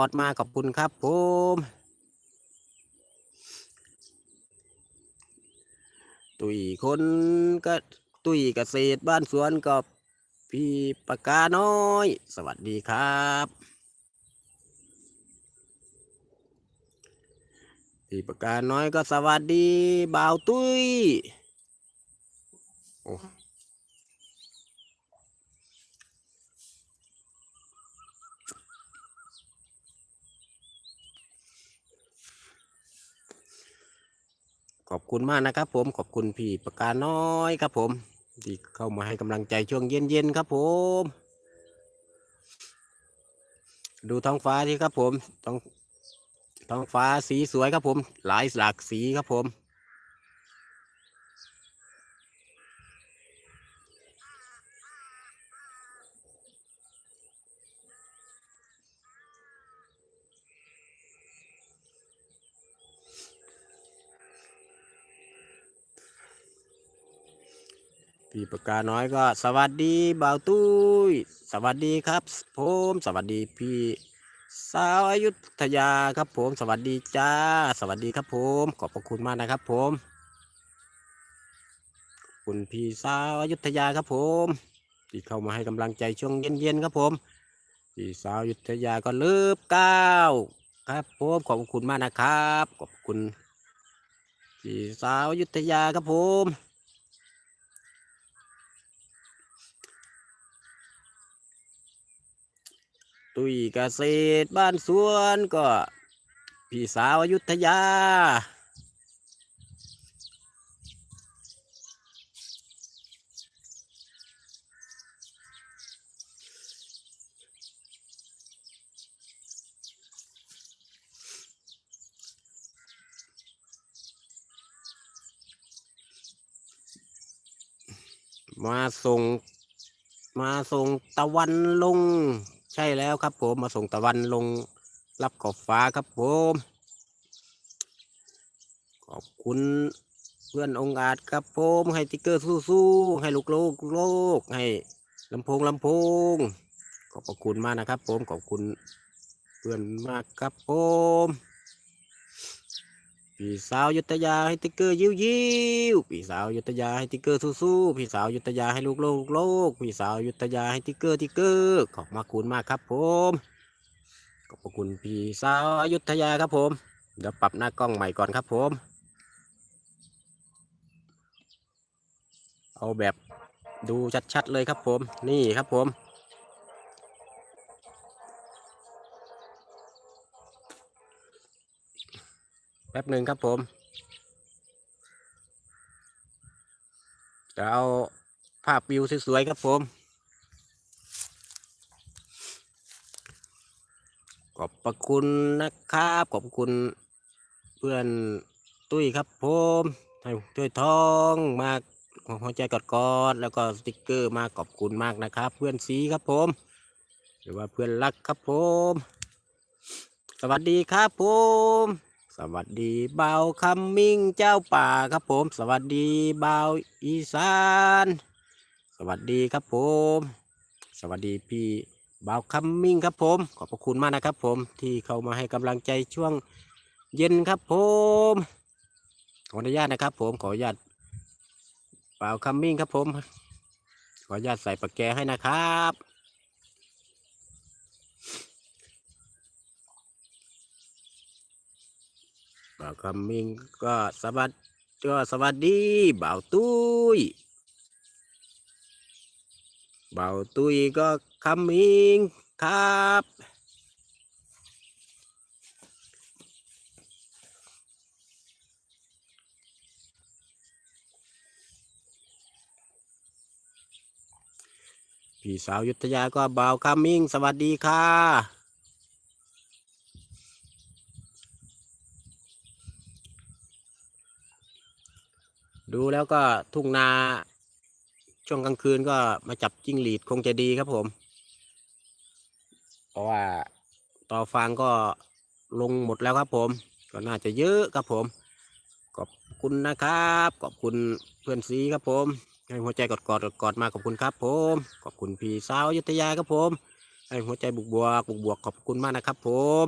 อดมาขอบคุณครับผมตุยคนก็ตุยเกษตรบ้านสวนกับพี่ปากกาน้อย สวัสดีครับพี่ปากกาน้อยก็สวัสดีบ่าวตุ้ยโอ้ ขอบคุณมากนะครับ ผมขอบคุณพี่ประกาน้อยครับ ผมที่เข้ามาให้กำลังใจช่วงเย็นๆครับ ผม ดูท้องฟ้าที่ครับ ผมท้องท้องฟ้าสีสวยครับผม หลายหลากสีครับผม พี่ปากกาน้อยก็ สวัสดีบ่าวตุ้ย สวัสดีครับผมสวัสดีพี่สาวอยุธยาครับผม สวัสดีจ้า สวัสดีครับผม ขอบพระคุณมากนะครับผม คุณพี่สาวอยุธยาครับผม ที่เข้ามาให้กำลังใจช่วงเย็นๆครับผม พี่สาวอยุธยาก็เลิฟก้าวครับผมขอบคุณมากนะครับ ขอบคุณพี่สาวอยุธยาครับผม ตุยเกษตรบ้านสวนก็พี่สาวอยุธยา มาส่ง มาส่งตะวันลง ใช่แล้วครับผมมาส่งตะวันลงรับขอบฟ้าครับผม ขอบคุณเพื่อนองค์อาจครับผมให้ติ๊กเกอร์สู้ๆให้ลูกโลกโลกให้ลำโพงลำโพง ขอบคุณมากนะครับผมขอบคุณเพื่อนมากครับผม พี่สาวยุทธยาให้ติ๊กเกอร์ยิ้วยิ้วพี่สาวยุทธยาให้ติ๊กเกอร์สู้ๆพี่สาวยุทธยาให้ลูกโลกโลกพี่สาวยุทธยาให้ติ๊กเกอร์ติ๊กเกอร์ขอบมาคุณมากครับผมขอบคุณพี่สาวยุธยาครับผมเดี๋ยวปรับหน้ากล้องใหม่ก่อนครับผม เอาแบบดูชัดๆเลยครับผม นี่ครับผม แป๊บหนึ่งครับผม จะเอาภาพวิวสวยๆครับผม ขอบพระคุณนะครับ ขอบคุณเพื่อนตุ้ยครับผมให้ช่วยทองมากหัวใจกอดๆแล้วก็สติกเกอร์มาขอบคุณมากนะครับ เพื่อนสีครับผม หรือว่าเพื่อนรักครับผม สวัสดีครับผม สวัสดีเบาวคำมิ่งเจ้าป่าครับผม สวัสดีเบาวอีสาน สวัสดีครับผม สวัสดีพี่บ่าวคัมมิ่งครับผม ขอบพระคุณมากนะครับผมที่เข้ามาให้กำลังใจช่วงเย็นครับผม ขออนุญาตนะครับผมขออนุญาตบ่าวคัมมิ่งครับผม ขออนุญาตใส่ปากแกให้นะครับ บ่าวคัมมิ่งก็สวัสดีก็สวัสดีบ่าวตุ้ยเบาวตุยก็คำมิงครับพี่สาวยุทธยาก็เบาวคำมิงสวัสดีค่ะ ดูแล้วก็ทุ่งนา ช่วงกลางคืนก็มาจับจิ้งหรีดคงจะดีครับผม เพราะว่าต่อฟางก็ลงหมดแล้วครับผม ก็น่าจะเยอะครับผม ขอบคุณนะครับ ขอบคุณเพื่อนซีครับผมให้หัวใจกอดกอดกอดมาขอบคุณครับผม ขอบคุณพี่สาวยุธยาครับผมให้หัวใจบุกบวกบุกบวกขอบคุณมากนะครับผม